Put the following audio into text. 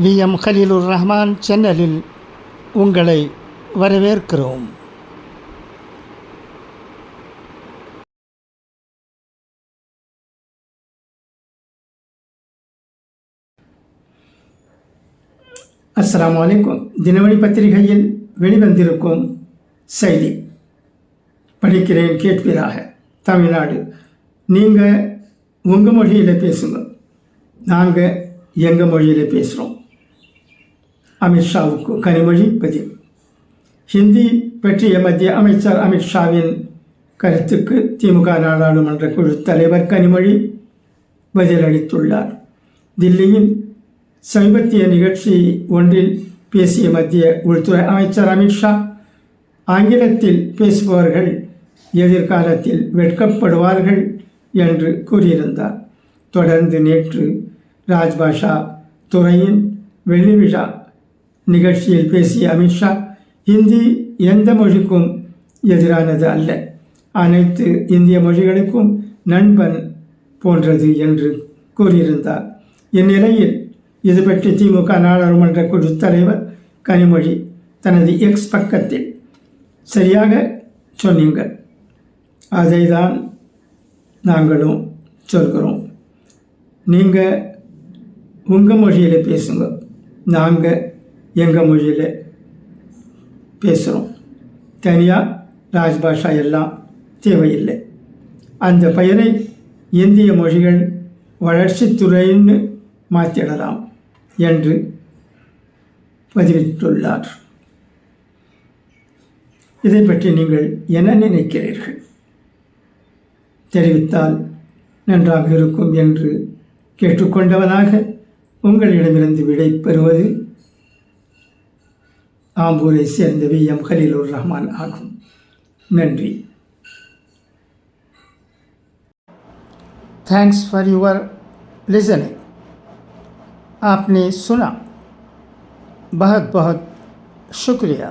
We. M. Khalilur Rahman சேனலில் உங்களை வரவேற்கிறோம். அஸ்லாம் வலைக்கும் தினமணி பத்திரிகையில் வெளிவந்திருக்கும் செய்தி. படிக்கிறேன் கேட்பீராக. தமிழ்நாடு. நீங்கள் உங்கள் மொழியில் பேசுங்க. நாங்கள் எங்கள் மொழியில் பேசுகிறோம் அமித்ஷாவுக்கு கனிமொழி பதில். ஹிந்தி பற்றிய மத்திய அமைச்சர் அமித்ஷாவின் கருத்துக்கு திமுக நாடாளுமன்ற குழு தலைவர் கனிமொழி பதிலளித்துள்ளார் தில்லியில் சமீபத்திய நிகழ்ச்சி ஒன்றில் பேசிய மத்திய உள்துறை அமைச்சர் அமித்ஷா ஆங்கிலத்தில் பேசுபவர்கள் எதிர்காலத்தில் வெட்கப்படுவார்கள் என்று கூறியிருந்தார். தொடர்ந்து நேற்று ராஜ்பாஷா துறையின் வெள்ளி விழா நிகழ்ச்சியில் பேசிய அமித்ஷா இந்தி எந்த மொழிக்கும் எதிரானது அல்ல. அனைத்து இந்திய மொழிகளுக்கும் நண்பன் போன்றது என்று கூறியிருந்தார். இந்நிலையில் இது பற்றி திமுக நாடாளுமன்ற குழு தலைவர் கனிமொழி தனது எக்ஸ் பக்கத்தில் சரியாக சொன்னீங்க. அதை தான் நாங்களும் சொல்கிறோம். நீங்கள் உங்கள் மொழியில் பேசுங்க. நாங்கள் எங்கள் மொழியில் பேசுகிறோம் தனியாக ராஜ்பாஷா எல்லாம் தேவையில்லை. அந்த பெயரை இந்திய மொழிகள் வளர்ச்சித்துறைன்னு மாற்றிடலாம் என்று பதிவிட்டுள்ளார். இதை பற்றி நீங்கள் என்ன நினைக்கிறீர்கள்? தெரிவித்தால் நன்றாக இருக்கும் என்று கேட்டுக்கொண்டவனாக உங்களிடமிருந்து விடை பெறுவது ஆம்பூரை சேர்ந்த வி எம் கலீலுர் ரஹ்மான் ஆகும் நன்றி थैंक्स फॉर योर लिसनिंग आपने सुना बहुत बहुत शुक्रिया